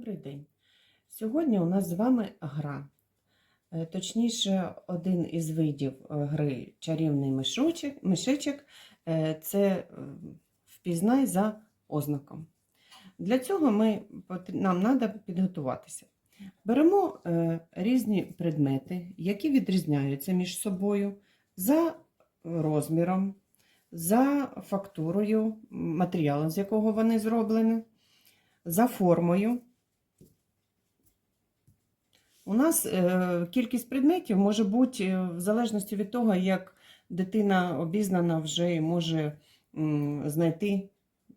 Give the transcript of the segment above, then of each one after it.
Добрий день! Сьогодні у нас з вами гра. Е, Точніше, один із видів е, гри чарівний мишечок е, це впізнай за ознаком. Для цього ми, нам треба підготуватися. Беремо різні предмети, які відрізняються між собою за розміром, за фактурою, матеріалом, з якого вони зроблені за формою. У нас е, кількість предметів може бути е, в залежності від того, як дитина обізнана вже і може знайти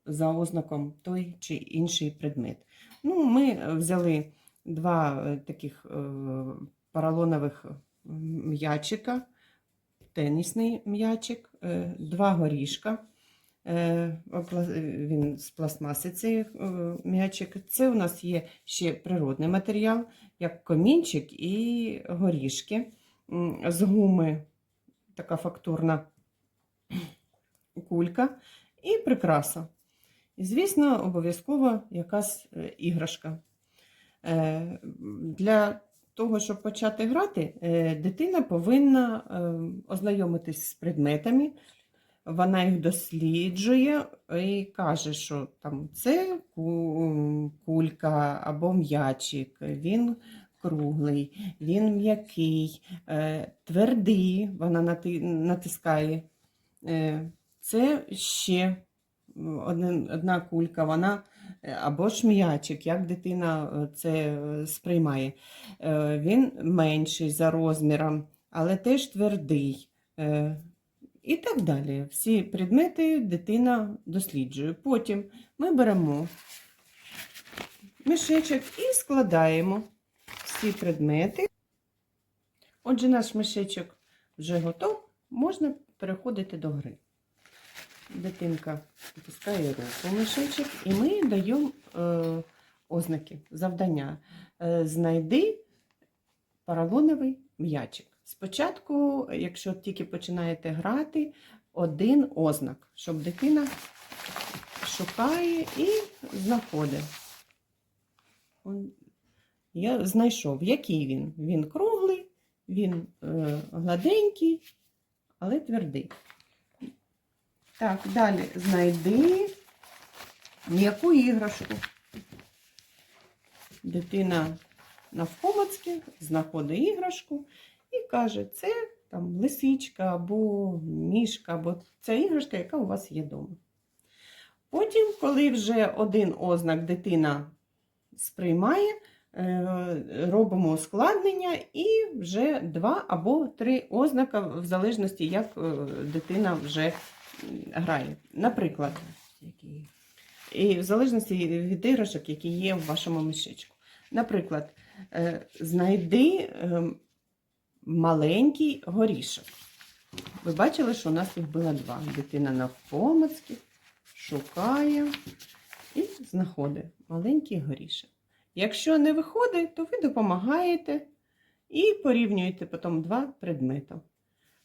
за ознаком той чи інший предмет. Ну, ми е, взяли два таких поролонових м'ячика, тенісний м'ячик, два горішка. Е, е, Він з пластмаси цей е, м'ячик. Це у нас є ще природний матеріал, як комінчик і горішки з гуми, така фактурна кулька і прикраса. І, звісно, обов'язково якась іграшка. Для того, щоб почати грати, дитина повинна ознайомитись з предметами, вона їх досліджує і каже, що там це кулька або м'ячик, він круглий, він м'який, е, твердий, вона натискає. Е, Це ще одна кулька, вона е, або ж м'ячик, як дитина це сприймає. Він менший за розміром, але теж твердий. І так далі. Всі предмети дитина досліджує. Потім ми беремо мішечок і складаємо всі предмети. Отже, наш мішечок вже готов, можна переходити до гри. Дитинка опускає руку в мішечок, і ми даємо е, ознаки, завдання. Е, знайди поролоновий м'ячик. Спочатку, якщо тільки починаєте грати, один ознак, щоб дитина шукає і знаходить. Я знайшов, який він. Він круглий, він е, гладенький, але твердий. Так, далі знайди м'яку іграшку. Дитина навпомацьки знаходить іграшку каже, це там лисичка або мішка, або ця іграшка, яка у вас є вдома. Потім, коли вже один ознак дитина сприймає, е, робимо ускладнення і вже два або три ознака, в залежності, як е, дитина вже грає. Наприклад, і в залежності від іграшок, які є в вашому мішечку. Наприклад, е, знайди ем, маленький горішок. Ви бачили, що у нас їх було два. Дитина навпомацьки шукає і знаходить маленький горішок. Якщо не виходить, то ви допомагаєте і порівнюєте потім два предмети.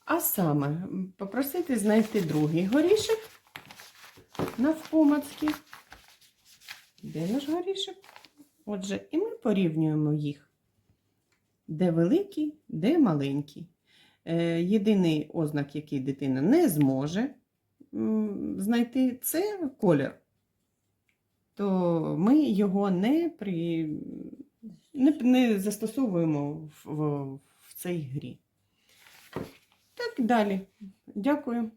А саме попросити знайти другий горішок навпомацьки. Де наш горішок? Отже, і ми порівнюємо їх де великий, де маленький. Е, єдиний ознак, який дитина не зможе знайти, це колір. То ми його не, при... не, не застосовуємо в, в, в цій грі. Так далі. Дякую.